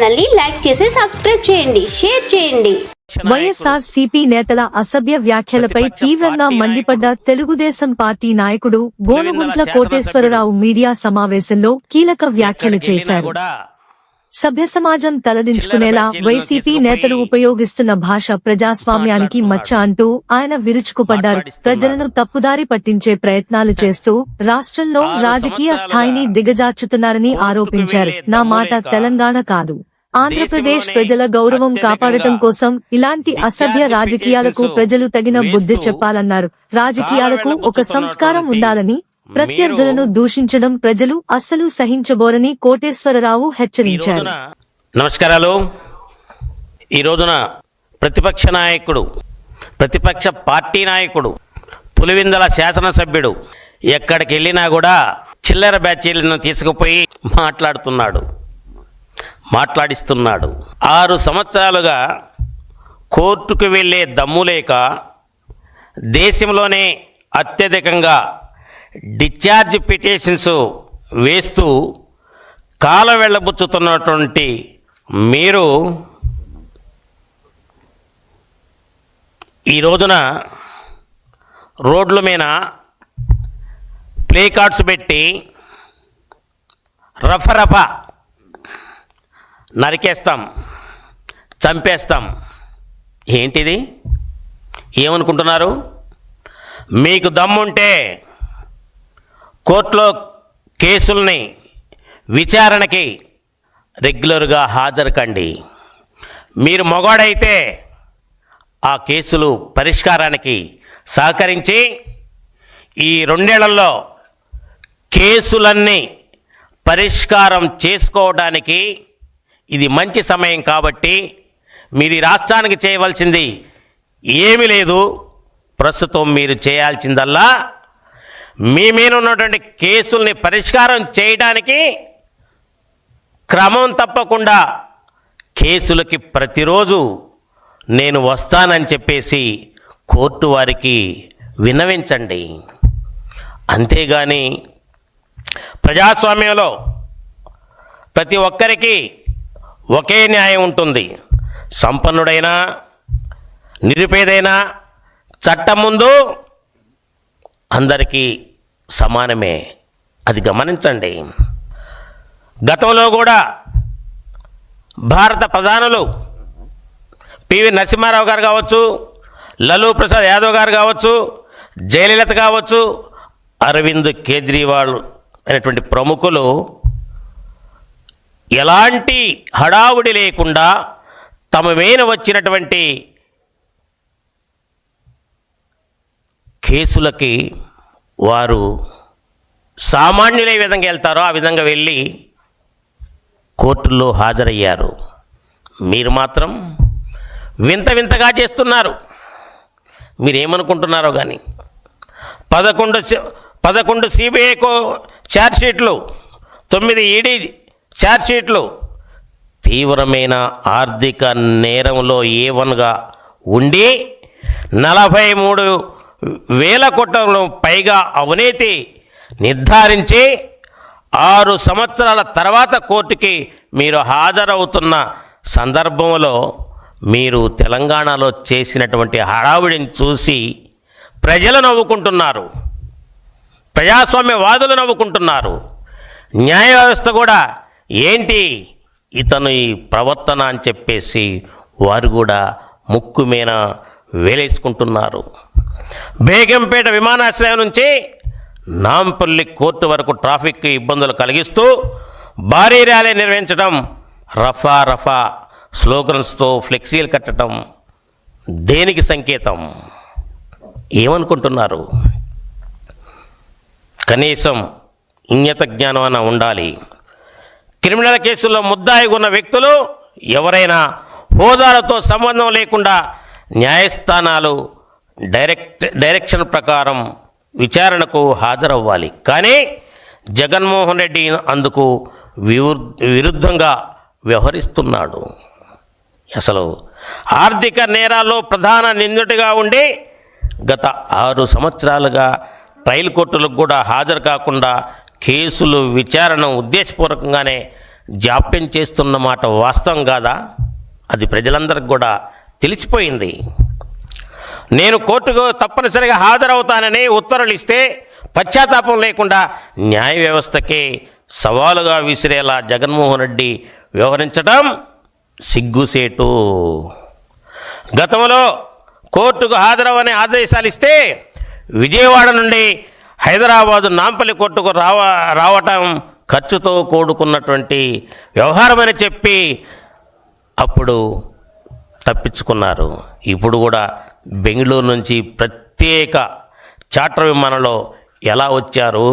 ఛానల్ని లైక్ చేసి సబ్స్క్రైబ్ చేయండి షేర్ చేయండి. వైఎస్ఆర్ సిపి నేతల అసభ్య వ్యాఖ్యలపై తీవ్రంగా మండిపడ్డ తెలుగుదేశం పార్టీ నాయకుడు గోనుగుంట్ల కోటేశ్వరరావు మీడియా సమావేశంలో కీలక వ్యాఖ్యలు చేశారు. సభ్య సమాజం తలదించుకునేలా వైసీపీ నేతలు ఉపయోగిస్తున్న భాష ప్రజాస్వామ్యానికి మచ్చ అంటూ ఆయన విరుచుకుపడ్డారు. ప్రజలను తప్పుదారి పట్టించే ప్రయత్నాలు చేస్తూ రాష్ట్రంలో రాజకీయ స్థాయిని దిగజార్చుతున్నారని ఆరోపించారు. నా మాట తెలంగాణ కాదు. ఆంధ్రప్రదేశ్ ప్రజల గౌరవం కాపాడటం కోసం ఇలాంటి అసభ్య రాజకీయాలకు ప్రజలు తగిన బుద్ధి చెప్పాలన్నారు. రాజకీయాలకు ఒక సంస్కారం ఉండాలని ప్రత్యర్థులను దూషించడం ప్రజలు అస్సలు సహించబోరని కోటేశ్వరరావు హెచ్చరించారు. నమస్కారాలు. ఈ రోజున ప్రతిపక్ష నాయకుడు ప్రతిపక్ష పార్టీ నాయకుడు పులివిందల శాసనసభ్యుడు ఎక్కడికి వెళ్ళినా కూడా చిల్లర బ్యాచీలను తీసుకుపోయి మాట్లాడుతున్నాడు. మాట్లాడిస్తున్నాడు. ఆరు సంవత్సరాలుగా కోర్టుకు వెళ్ళే దమ్ము లేక దేశంలోనే అత్యధికంగా డిశ్చార్జ్ పిటిషన్స్ వేస్తూ కాల వెళ్ళబుచ్చుతున్నటువంటి మీరు ఈ రోజున రోడ్ల మీద ప్లే కార్డ్స్ పెట్టి రఫరఫా నరికేస్తాం చంపేస్తాం. ఏంటిది? ఏమనుకుంటున్నారు? మీకు దమ్ముంటే కోర్టులో కేసుల్ని విచారణకి రెగ్యులర్గా హాజరు కండి మీరు మొగాడైతే ఆ కేసులు పరిష్కారానికి సహకరించి ఈ రెండేళ్ళలో కేసులన్నీ పరిష్కారం చేసుకోవడానికి ఇది మంచి సమయం కాబట్టి మీరు ఈ రాష్ట్రానికి చేయవలసింది ఏమీ లేదు. ప్రస్తుతం మీరు చేయాల్సిందల్లా మీ మీద ఉన్నటువంటి కేసుల్ని పరిష్కారం చేయడానికి క్రమం తప్పకుండా కేసులకి ప్రతిరోజు నేను వస్తానని చెప్పేసి కోర్టు వారికి విన్నవించండి. అంతేగాని ప్రజాస్వామ్యంలో ప్రతి ఒక్కరికి ఒకే న్యాయం ఉంటుంది. సంపన్నుడైనా నిరుపేదైనా చట్టం ముందు అందరికీ సమానమే. అది గమనించండి. గతంలో కూడా భారత ప్రధానులు పివి నరసింహారావు గారు కావచ్చు లలూ ప్రసాద్ యాదవ్ గారు కావచ్చు జయలలిత కావచ్చు అరవింద్ కేజ్రీవాల్ అనేటువంటి ప్రముఖులు ఎలాంటి హడావుడి లేకుండా తమ మీద వచ్చినటువంటి కేసులకి వారు సామాన్యులే విధంగా వెళ్తారో ఆ విధంగా వెళ్ళి కోర్టుల్లో హాజరయ్యారు. మీరు మాత్రం వింత వింతగా చేస్తున్నారు. మీరేమనుకుంటున్నారో కానీ పదకొండు పదకొండు సిబిఐకో ఛార్జ్షీట్లు తొమ్మిది ఈడీ ఛార్జ్షీట్లు తీవ్రమైన ఆర్థిక నేరంలో ఏ వన్గా ఉండి నలభై మూడు వేల కోట్ల పైగా అవినీతి నిర్ధారించి ఆరు సంవత్సరాల తర్వాత కోర్టుకి మీరు హాజరవుతున్న సందర్భంలో మీరు తెలంగాణలో చేసినటువంటి హడావిడిని చూసి ప్రజలు నవ్వుకుంటున్నారు. ప్రజాస్వామ్యవాదులు నవ్వుకుంటున్నారు. న్యాయ వ్యవస్థ కూడా ఏంటి ఇతను ఈ ప్రవర్తన అని చెప్పేసి వారు కూడా ముక్కు మీద వేలేసుకుంటున్నారు. బేగంపేట విమానాశ్రయం నుంచి నాంపల్లి కోర్టు వరకు ట్రాఫిక్ ఇబ్బందులు కలిగిస్తూ భారీ ర్యాలీ నిర్వహించడం రఫా రఫా స్లోగన్స్తో ఫ్లెక్సీలు కట్టడం దేనికి సంకేతం? ఏమనుకుంటున్నారు? కనీసం ఇంగత జ్ఞానం అన్న ఉండాలి. క్రిమినల్ కేసుల్లో ముద్దాయిగా ఉన్న వ్యక్తులు ఎవరైనా హోదాలతో సంబంధం లేకుండా న్యాయస్థానాలు డైరెక్ట్ డైరెక్షన్ ప్రకారం విచారణకు హాజరవ్వాలి. కానీ జగన్మోహన్ రెడ్డి అందుకు వివృ విరుద్ధంగా వ్యవహరిస్తున్నాడు. అసలు ఆర్థిక నేరాల్లో ప్రధాన నిందితుడిగా ఉండి గత ఆరు సంవత్సరాలుగా ట్రయల్ కోర్టులకు కూడా హాజరు కాకుండా కేసులు విచారణ ఉద్దేశపూర్వకంగానే జాప్యం చేస్తున్న మాట వాస్తవం కాదా? అది ప్రజలందరికి కూడా తెలిసిపోయింది. నేను కోర్టుకు తప్పనిసరిగా హాజరవుతానని ఉత్తర్వులు ఇస్తే పశ్చాత్తాపం లేకుండా న్యాయ వ్యవస్థకే సవాలుగా విసిరేలా జగన్మోహన్ రెడ్డి వ్యవహరించడం సిగ్గుసేటు. గతంలో కోర్టుకు హాజరవని ఆదేశాలు ఇస్తే విజయవాడ నుండి హైదరాబాదు నాంపల్లి కోర్టుకు రావ రావటం ఖర్చుతో కూడుకున్నటువంటి వ్యవహారమని చెప్పి అప్పుడు తప్పించుకున్నారు. ఇప్పుడు కూడా బెంగళూరు నుంచి ప్రత్యేక చార్టర్ విమానంలో ఎలా వచ్చారు?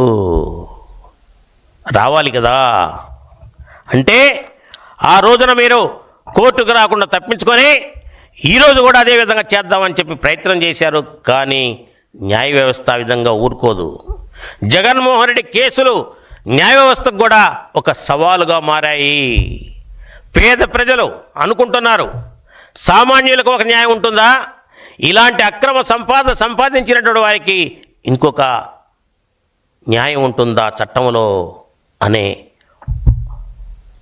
రావాలి కదా. అంటే ఆ రోజున మీరు కోర్టుకు రాకుండా తప్పించుకొని ఈరోజు కూడా అదే విధంగా చేద్దామని చెప్పి ప్రయత్నం చేశారు. కానీ న్యాయ వ్యవస్థ విధంగా ఊరుకోదు. జగన్మోహన్ రెడ్డి కేసులు న్యాయ వ్యవస్థకు కూడా ఒక సవాలుగా మారాయి. పేద ప్రజలు అనుకుంటున్నారు. సామాన్యులకు ఒక న్యాయం ఉంటుందా? ఇలాంటి అక్రమ సంపాదన సంపాదించినటువంటి వారికి ఇంకొక న్యాయం ఉంటుందా చట్టంలో అనే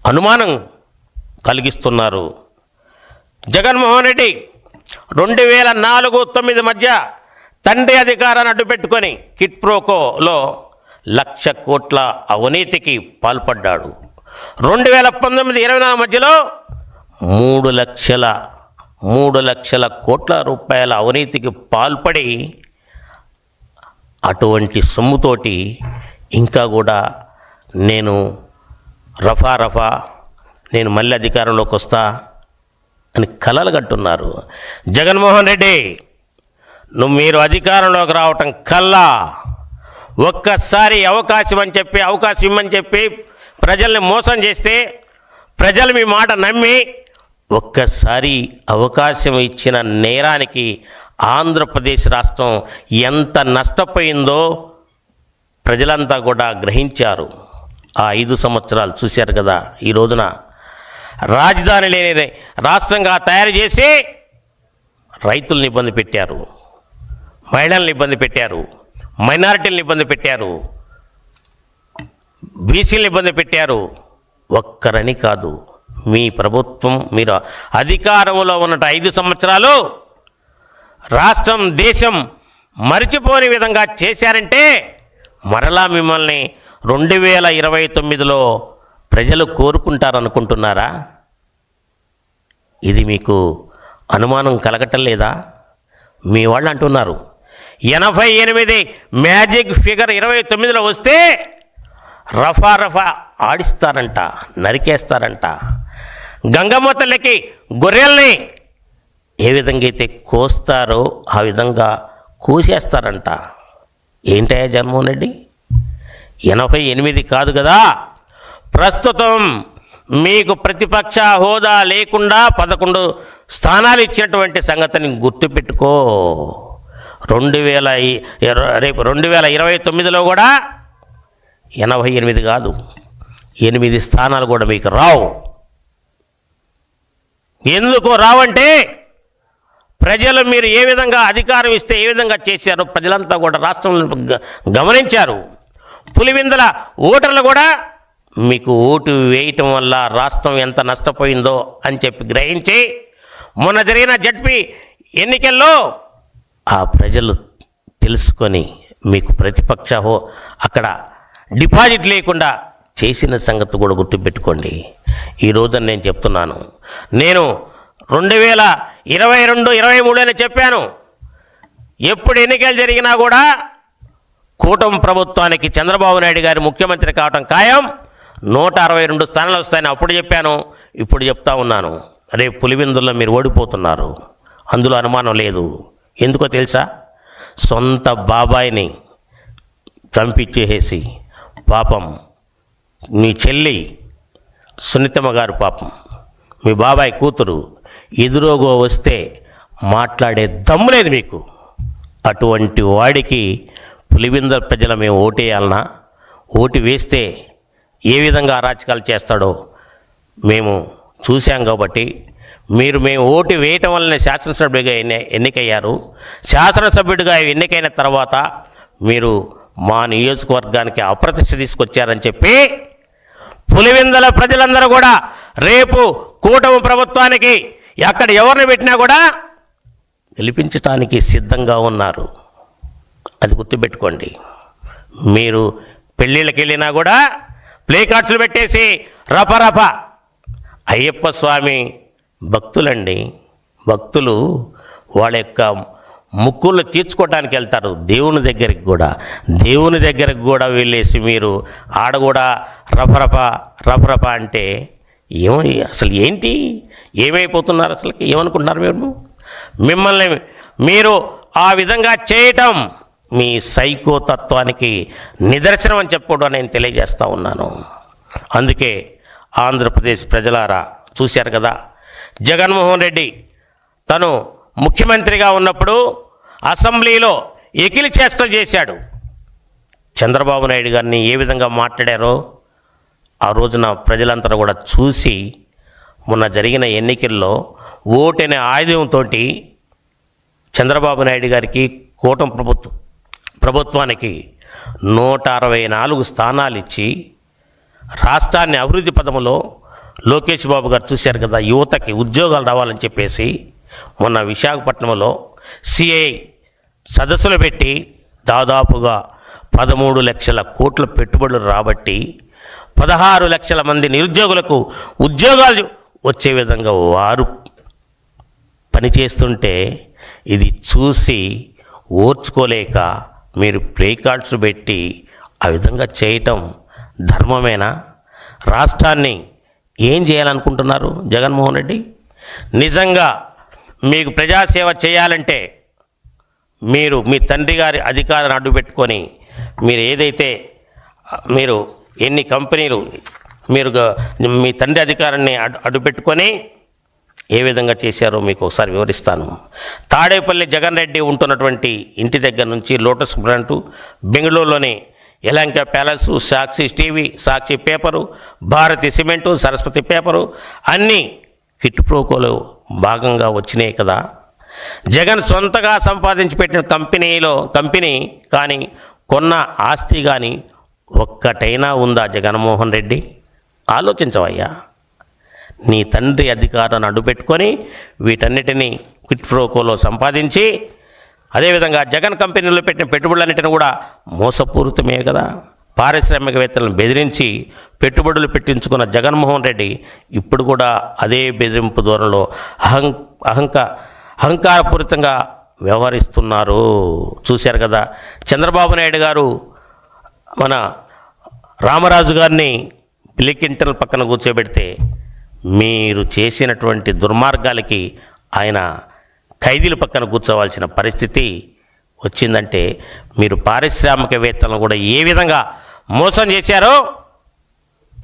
అనుమానం కలిగిస్తున్నారు. జగన్మోహన్ రెడ్డి రెండు వేల నాలుగు తొమ్మిది మధ్య తండ్రి అధికారాన్ని అడ్డుపెట్టుకొని కిట్ ప్రోకోలో లక్ష కోట్ల అవినీతికి పాల్పడ్డాడు. రెండు వేల పంతొమ్మిది ఇరవై నాలుగు మధ్యలో మూడు లక్షల మూడు లక్షల కోట్ల రూపాయల అవినీతికి పాల్పడి అటువంటి సొమ్ముతోటి ఇంకా కూడా నేను రఫా రఫా నేను మళ్ళీ అధికారంలోకి వస్తా అని కలలు కట్టున్నారు. జగన్మోహన్ రెడ్డి నువ్వు మీరు అధికారంలోకి రావటం కల్లా ఒక్కసారి అవకాశం అని చెప్పి అవకాశం ఇమ్మని చెప్పి ప్రజల్ని మోసం చేస్తే ప్రజలు మీ మాట నమ్మి ఒక్కసారి అవకాశం ఇచ్చిన నేరానికి ఆంధ్రప్రదేశ్ రాష్ట్రం ఎంత నష్టపోయిందో ప్రజలంతా కూడా గ్రహించారు. ఆ ఐదు సంవత్సరాలు చూశారు కదా ఈ రోజున. రాజధాని లేని రాష్ట్రంగా తయారు చేసి రైతుల్ని ఇబ్బంది పెట్టారు. మహిళల్ని ఇబ్బంది పెట్టారు మైనారిటీలను ఇబ్బంది పెట్టారు బీసీలను ఇబ్బంది పెట్టారు. ఒక్కరని కాదు మీ ప్రభుత్వం మీరు అధికారంలో ఉన్నట్టు ఐదు సంవత్సరాలు రాష్ట్రం దేశం మరిచిపోని విధంగా చేశారంటే మరలా మిమ్మల్ని రెండు వేల ఇరవై తొమ్మిదిలో ప్రజలు కోరుకుంటారనుకుంటున్నారా? ఇది మీకు అనుమానం కలగటం లేదా? మీ వాళ్ళు అంటున్నారు ఎనభై ఎనిమిది మ్యాజిక్ ఫిగర్ ఇరవై తొమ్మిదిలో వస్తే రఫా రఫా ఆడిస్తారంట నరికేస్తారంట. గంగమ్మ తల్లికి గొర్రెల్ని ఏ విధంగా అయితే కోస్తారో ఆ విధంగా కోసేస్తారంట. ఏంటయ్యా జగన్మోహన్ రెడ్డి? ఎనభై ఎనిమిది కాదు కదా. ప్రస్తుతం మీకు ప్రతిపక్ష హోదా లేకుండా పదకొండు స్థానాలు ఇచ్చినటువంటి సంగతిని గుర్తుపెట్టుకో. రెండు వేల రేపు రెండు వేల ఇరవై తొమ్మిదిలో కూడా ఎనభై ఎనిమిది కాదు ఎనిమిది స్థానాలు కూడా మీకు రావు. ఎందుకు రావంటే ప్రజలు మీరు ఏ విధంగా అధికారం ఇస్తే ఏ విధంగా చేశారో ప్రజలంతా కూడా రాష్ట్రంలో గమనించారు. పులివిందల ఓటర్లు కూడా మీకు ఓటు వేయటం వల్ల రాష్ట్రం ఎంత నష్టపోయిందో అని చెప్పి గ్రహించి మొన్న జరిగిన జడ్పీ ఎన్నికల్లో ఆ ప్రజలు తెలుసుకొని మీకు ప్రతిపక్ష హో అక్కడ డిపాజిట్ లేకుండా చేసిన సంగతి కూడా గుర్తుపెట్టుకోండి. ఈ రోజున నేను చెప్తున్నాను. నేను రెండు వేల ఇరవై రెండు ఇరవై మూడు అని చెప్పాను. ఎప్పుడు ఎన్నికలు జరిగినా కూడా కూటమి ప్రభుత్వానికి చంద్రబాబు నాయుడు గారి ముఖ్యమంత్రి కావటం ఖాయం. నూట అరవై రెండు స్థానాలు వస్తాయని అప్పుడు చెప్పాను. ఇప్పుడు చెప్తా ఉన్నాను. రేపు పులివిందుల్లో మీరు ఓడిపోతున్నారు. అందులో అనుమానం లేదు. ఎందుకో తెలుసా? సొంత బాబాయిని చంపించేసి పాపం మీ చెల్లి సునీతమ్మ గారు పాపం. మీ బాబాయ్ కూతురు ఎదురోగో వస్తే మాట్లాడే దమ్ము లేదు మీకు. అటువంటి వాడికి పులివింద ప్రజల మేము ఓటేయాలనా? ఓటు వేస్తే ఏ విధంగా అరాచకాలు చేస్తాడో మేము చూశాం కాబట్టి మీరు మేము ఓటు వేయటం వల్లనే శాసనసభ్యుడిగా ఎన్ని ఎన్నికయ్యారు? శాసనసభ్యుడిగా ఎన్నికైన తర్వాత మీరు మా నియోజకవర్గానికి అప్రతిష్ట తీసుకొచ్చారని చెప్పి పులివెందల ప్రజలందరూ కూడా రేపు కూటమి ప్రభుత్వానికి ఎక్కడ ఎవరిని పెట్టినా కూడా గెలిపించటానికి సిద్ధంగా ఉన్నారు. అది గుర్తుపెట్టుకోండి. మీరు పెళ్ళిళ్ళకి వెళ్ళినా కూడా ప్లే కార్డ్స్లు పెట్టేసి రపరప అయ్యప్ప స్వామి భక్తులండి భక్తులు వాళ్ళ యొక్క ముక్కులు తీర్చుకోవడానికి వెళ్తారు దేవుని దగ్గరికి కూడా. దేవుని దగ్గరికి కూడా వెళ్ళేసి మీరు ఆడ కూడా రఫరఫ రఫరఫ అంటే ఏమో అసలు ఏంటి? ఏమైపోతున్నారు అసలు? ఏమనుకుంటున్నారు మీరు? మిమ్మల్ని మీరు ఆ విధంగా చేయటం మీ సైకో తత్వానికి నిదర్శనం అని చెప్పుకోవడం నేను తెలియజేస్తూ ఉన్నాను. అందుకే ఆంధ్రప్రదేశ్ ప్రజలారా చూశారు కదా? జగన్మోహన్ రెడ్డి తను ముఖ్యమంత్రిగా ఉన్నప్పుడు అసెంబ్లీలో ఎకిలి చేష్టలు చేశాడు. చంద్రబాబు నాయుడు గారిని ఏ విధంగా మాట్లాడారో ఆ రోజున ప్రజలంతా కూడా చూసి మొన్న జరిగిన ఎన్నికల్లో ఓటనే ఆయుధంతో చంద్రబాబు నాయుడు గారికి కూటమి ప్రభుత్వం ప్రభుత్వానికి నూట అరవై నాలుగు స్థానాలు ఇచ్చి రాష్ట్రాన్ని అభివృద్ధి పదములో లోకేష్ బాబు గారు చూశారు కదా యువతకి ఉద్యోగాలు రావాలని చెప్పేసి మొన్న విశాఖపట్నంలో సిఐ సదస్సులు పెట్టి దాదాపుగా పదమూడు లక్షల కోట్ల పెట్టుబడులు రాబట్టి పదహారు లక్షల మంది నిరుద్యోగులకు ఉద్యోగాలు వచ్చే విధంగా వారు పనిచేస్తుంటే ఇది చూసి ఓర్చుకోలేక మీరు ప్లే కార్డ్స్ పెట్టి ఆ విధంగా చేయటం ధర్మమేనా? రాష్ట్రాన్ని ఏం చేయాలనుకుంటున్నారు? జగన్మోహన్ రెడ్డి? నిజంగా మీకు ప్రజాసేవ చేయాలంటే మీరు మీ తండ్రి గారి అధికారాన్ని అడ్డు పెట్టుకొని మీరు ఏదైతే మీరు ఎన్ని కంపెనీలు మీరు మీ తండ్రి అధికారాన్ని అడ్డు అడ్డు పెట్టుకొని ఏ విధంగా చేశారో మీకు ఒకసారి వివరిస్తాను. తాడేపల్లి జగన్ రెడ్డి ఉంటున్నటువంటి ఇంటి దగ్గర నుంచి lotus brand బెంగళూరులోనే Yelahanka palace Sakshi TV Sakshi paper Bharathi cement Saraswathi paper అన్నీ కిట్ ప్రోకోలు భాగంగా వచ్చినాయి కదా. జగన్ సొంతగా సంపాదించి పెట్టిన కంపెనీలో కంపెనీ కానీ కొన్న ఆస్తి కానీ ఒక్కటైనా ఉందా జగన్మోహన్ రెడ్డి? ఆలోచించవయ్యా. నీ తండ్రి అధికారాన్ని అడ్డుపెట్టుకొని వీటన్నిటినీ క్విట్ ప్రోకోలో సంపాదించి అదేవిధంగా జగన్ కంపెనీలో పెట్టిన పెట్టుబడులన్నిటిని కూడా మోసపూరితమే కదా. పారిశ్రామికవేత్తలను బెదిరించి పెట్టుబడులు పెట్టించుకున్న జగన్మోహన్ రెడ్డి ఇప్పుడు కూడా అదే బెదిరింపు దూరంలో అహం అహంక అహంకారపూరితంగా వ్యవహరిస్తున్నారు. చూశారు కదా. చంద్రబాబు నాయుడు గారు మన రామరాజు గారిని బిలికింటన్ పక్కన కూర్చోబెడితే మీరు చేసినటువంటి దుర్మార్గాలకి ఆయన ఖైదీల పక్కన కూర్చోవాల్సిన పరిస్థితి వచ్చిందంటే మీరు పారిశ్రామికవేత్తలను కూడా ఏ విధంగా మోసం చేశారో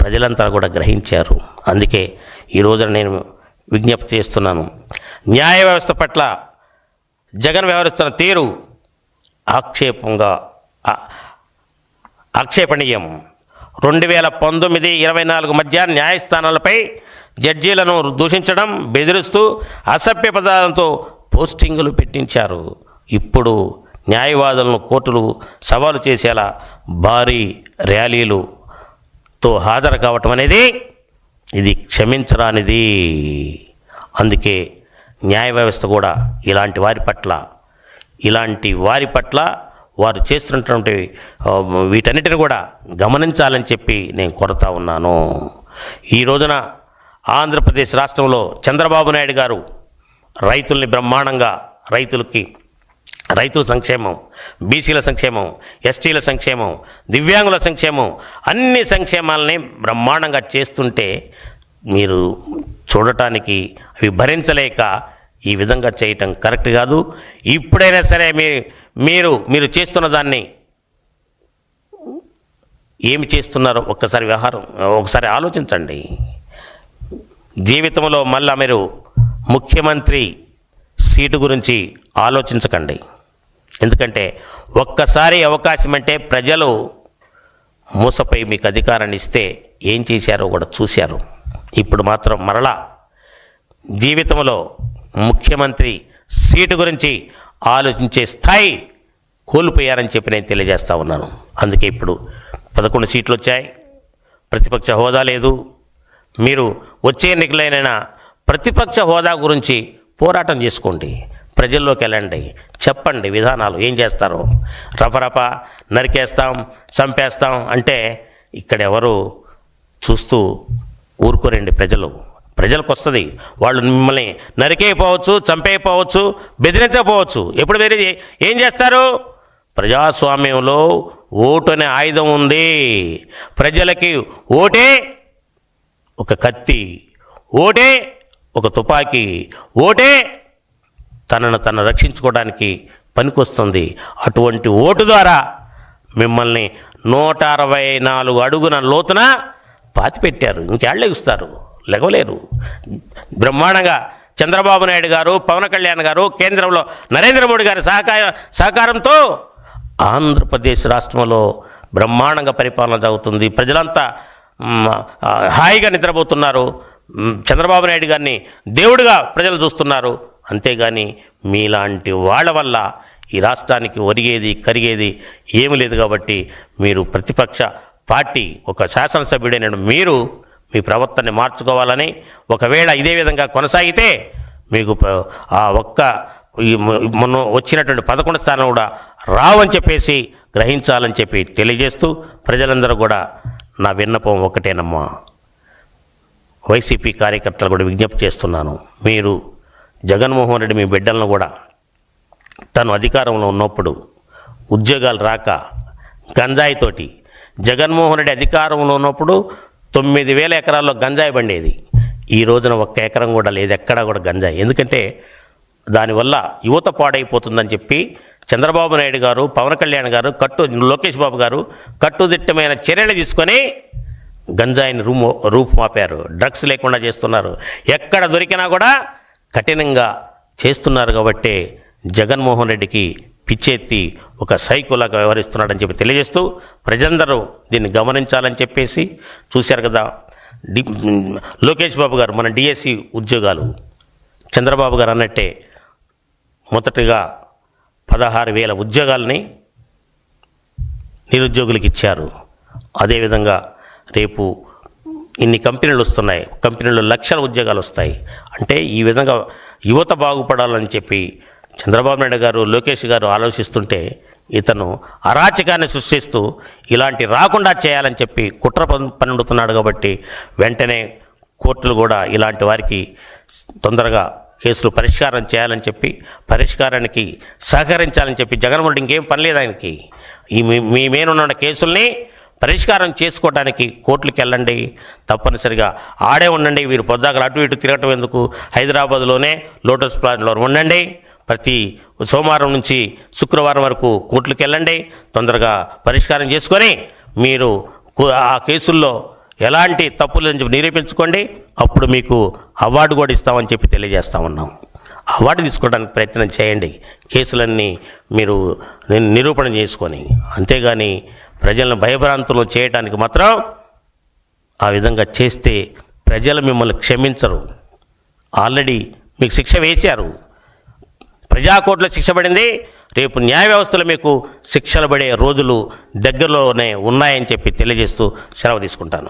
ప్రజలంతా కూడా గ్రహించారు. అందుకే ఈ రోజున నేను విజ్ఞప్తి చేస్తున్నాను. న్యాయ వ్యవస్థ పట్ల జగన్ వ్యవహరిస్తున్న తీరు ఆక్షేపంగా ఆక్షేపణీయం. రెండు వేల పంతొమ్మిది ఇరవై నాలుగు మధ్య న్యాయస్థానాలపై జడ్జీలను దూషించడం బెదిరిస్తూ అసభ్య పదాలతో పోస్టింగులు పెట్టించారు. ఇప్పుడు న్యాయవాదులను కోర్టులు సవాలు చేసేలా భారీ ర్యాలీలుతో హాజరు కావటం అనేది ఇది క్షమించరానిది. అందుకే న్యాయ వ్యవస్థ కూడా ఇలాంటి వారి పట్ల ఇలాంటి వారి పట్ల వారు చేస్తున్నటువంటి వీటన్నిటిని కూడా గమనించాలని చెప్పి నేను కోరుతా ఉన్నాను. ఈ రోజున ఆంధ్రప్రదేశ్ రాష్ట్రంలో చంద్రబాబు నాయుడు గారు రైతుల్ని బ్రహ్మాండంగా రైతులకి రైతుల సంక్షేమం బీసీల సంక్షేమం ఎస్టీల సంక్షేమం దివ్యాంగుల సంక్షేమం అన్ని సంక్షేమాలని బ్రహ్మాండంగా చేస్తుంటే మీరు చూడటానికి అవి భరించలేక ఈ విధంగా చేయటం కరెక్ట్ కాదు. ఇప్పుడైనా సరే మీ మీరు మీరు చేస్తున్న దాన్ని ఏమి చేస్తున్నారో ఒక్కసారి వ్యవహారం ఒకసారి ఆలోచించండి. జీవితంలో మళ్ళా మీరు ముఖ్యమంత్రి సీటు గురించి ఆలోచించకండి. ఎందుకంటే ఒక్కసారి అవకాశం అంటే ప్రజలు మూసపై మీకు అధికారాన్ని ఇస్తే ఏం చేశారో కూడా చూశారు. ఇప్పుడు మాత్రం మరలా జీవితంలో ముఖ్యమంత్రి సీటు గురించి ఆలోచించే స్థాయి కోల్పోయారని చెప్పి నేను తెలియజేస్తా ఉన్నాను. అందుకే ఇప్పుడు పదకొండు సీట్లు వచ్చాయి. ప్రతిపక్ష హోదా లేదు. మీరు వచ్చే ఎన్నికలైన ప్రతిపక్ష హోదా గురించి పోరాటం చేసుకోండి. ప్రజల్లోకి వెళ్ళండి. చెప్పండి విధానాలు. ఏం చేస్తారు? రఫరఫ నరికేస్తాం చంపేస్తాం అంటే ఇక్కడ ఎవరు చూస్తూ ఊరుకోరండి ప్రజలు. ప్రజలకు వస్తుంది వాళ్ళు మిమ్మల్ని నరికేయపోవచ్చు చంపేయపోవచ్చు బెదిరించకపోవచ్చు. ఎప్పుడు వేరే ఏం చేస్తారు? ప్రజాస్వామ్యంలో ఓటు అనే ఆయుధం ఉంది. ప్రజలకి ఓటే ఒక కత్తి. ఓటే ఒక తుపాకీ ఓటే తనను తను రక్షించుకోవడానికి పనికొస్తుంది. అటువంటి ఓటు ద్వారా మిమ్మల్ని నూట అరవై నాలుగు అడుగున లోతున పాతిపెట్టారు. ఇంకేళ్ళు లెగుస్తారు. లెగవలేరు. బ్రహ్మాండంగా చంద్రబాబు నాయుడు గారు పవన్ కళ్యాణ్ గారు కేంద్రంలో నరేంద్ర మోడీ గారి సహకార సహకారంతో ఆంధ్రప్రదేశ్ రాష్ట్రంలో బ్రహ్మాండంగా పరిపాలన జరుగుతుంది. ప్రజలంతా హాయిగా నిద్రపోతున్నారు. చంద్రబాబు నాయుడు గారిని దేవుడిగా ప్రజలు చూస్తున్నారు. అంతేగాని మీలాంటి వాళ్ళ వల్ల ఈ రాష్ట్రానికి ఒరిగేది కరిగేది ఏమి లేదు కాబట్టి మీరు ప్రతిపక్ష పార్టీ ఒక శాసనసభ్యుడైన మీరు మీ ప్రవర్తనని మార్చుకోవాలని ఒకవేళ ఇదే విధంగా కొనసాగితే మీకు ఆ ఒక్క ఈ మొన్న వచ్చినటువంటి పదకొండు స్థానం కూడా రావని చెప్పేసి గ్రహించాలని చెప్పి తెలియజేస్తూ ప్రజలందరూ కూడా నా విన్నపం ఒకటేనమ్మా. వైసీపీ కార్యకర్తలు కూడా విజ్ఞప్తి చేస్తున్నాను. మీరు జగన్మోహన్ రెడ్డి మీ బిడ్డలను కూడా తను అధికారంలో ఉన్నప్పుడు ఉద్యోగాలు రాక గంజాయితోటి జగన్మోహన్ రెడ్డి అధికారంలో ఉన్నప్పుడు తొమ్మిది వేల ఎకరాల్లో గంజాయి బండేది ఈ రోజున ఒక్క ఎకరం కూడా లేదు ఎక్కడా కూడా గంజాయి. ఎందుకంటే దానివల్ల యువత పాడైపోతుందని చెప్పి చంద్రబాబు నాయుడు గారు పవన్ కళ్యాణ్ గారు కట్టు లోకేష్ బాబు గారు కట్టుదిట్టమైన చర్యలు తీసుకొని గంజాయిని రూము రూపుమాపారు డ్రగ్స్ లేకుండా చేస్తున్నారు. ఎక్కడ దొరికినా కూడా కఠినంగా చేస్తున్నారు కాబట్టి జగన్మోహన్ రెడ్డికి పిచ్చెత్తి ఒక సైకోలాగా వ్యవహరిస్తున్నాడని చెప్పి తెలియజేస్తూ ప్రజలందరూ దీన్ని గమనించాలని చెప్పేసి చూశారు కదా. డి లోకేష్ బాబు గారు మన డిఎస్సి ఉద్యోగాలు. చంద్రబాబు గారు అన్నట్టే మొదటగా పదహారు వేల ఉద్యోగాల్ని నిరుద్యోగులకు ఇచ్చారు. అదేవిధంగా రేపు ఇన్ని కంపెనీలు వస్తున్నాయి. కంపెనీలు లక్షల ఉద్యోగాలు వస్తాయి. అంటే ఈ విధంగా యువత బాగుపడాలని చెప్పి చంద్రబాబు నాయుడు గారు లోకేష్ గారు ఆలోచిస్తుంటే ఇతను అరాచకాన్ని సృష్టిస్తూ ఇలాంటి రాకుండా చేయాలని చెప్పి కుట్ర పన్- కాబట్టి వెంటనే కోర్టులు కూడా ఇలాంటి వారికి తొందరగా కేసులు పరిష్కారం చేయాలని చెప్పి పరిష్కారానికి సహకరించాలని చెప్పి జగన్మోహన్ రెడ్డి ఇంకేం పని లేదు ఆయనకి. ఈ మీ మీ మీద ఉన్న కేసుల్ని పరిష్కారం చేసుకోవడానికి కోర్టులకు వెళ్ళండి తప్పనిసరిగా ఆడే ఉండండి. వీరు పొద్దాకలు అటు ఇటు తిరగటం ఎందుకు? హైదరాబాద్లోనే లోటస్ ప్లాజ్లో ఉండండి. ప్రతి సోమవారం నుంచి శుక్రవారం వరకు కోర్టులకు వెళ్ళండి తొందరగా పరిష్కారం చేసుకొని మీరు ఆ కేసుల్లో ఎలాంటి తప్పులు అని చెప్పి నిరూపించుకోండి. అప్పుడు మీకు అవార్డు కూడా ఇస్తామని చెప్పి తెలియజేస్తా ఉన్నాం. అవార్డు తీసుకోవడానికి ప్రయత్నం చేయండి. కేసులన్నీ మీరు నిరూపణ చేసుకొని. అంతేగాని ప్రజలను భయభ్రాంతులు చేయటానికి మాత్రం ఆ విధంగా చేస్తే ప్రజలు మిమ్మల్ని క్షమించరు. ఆల్రెడీ మీకు శిక్ష వేశారు. ప్రజాకోర్టులో శిక్ష పడింది. రేపు న్యాయ వ్యవస్థలో మీకు శిక్షలు పడే రోజులు దగ్గరలోనే ఉన్నాయని చెప్పి తెలియజేస్తూ సెలవు తీసుకుంటాను.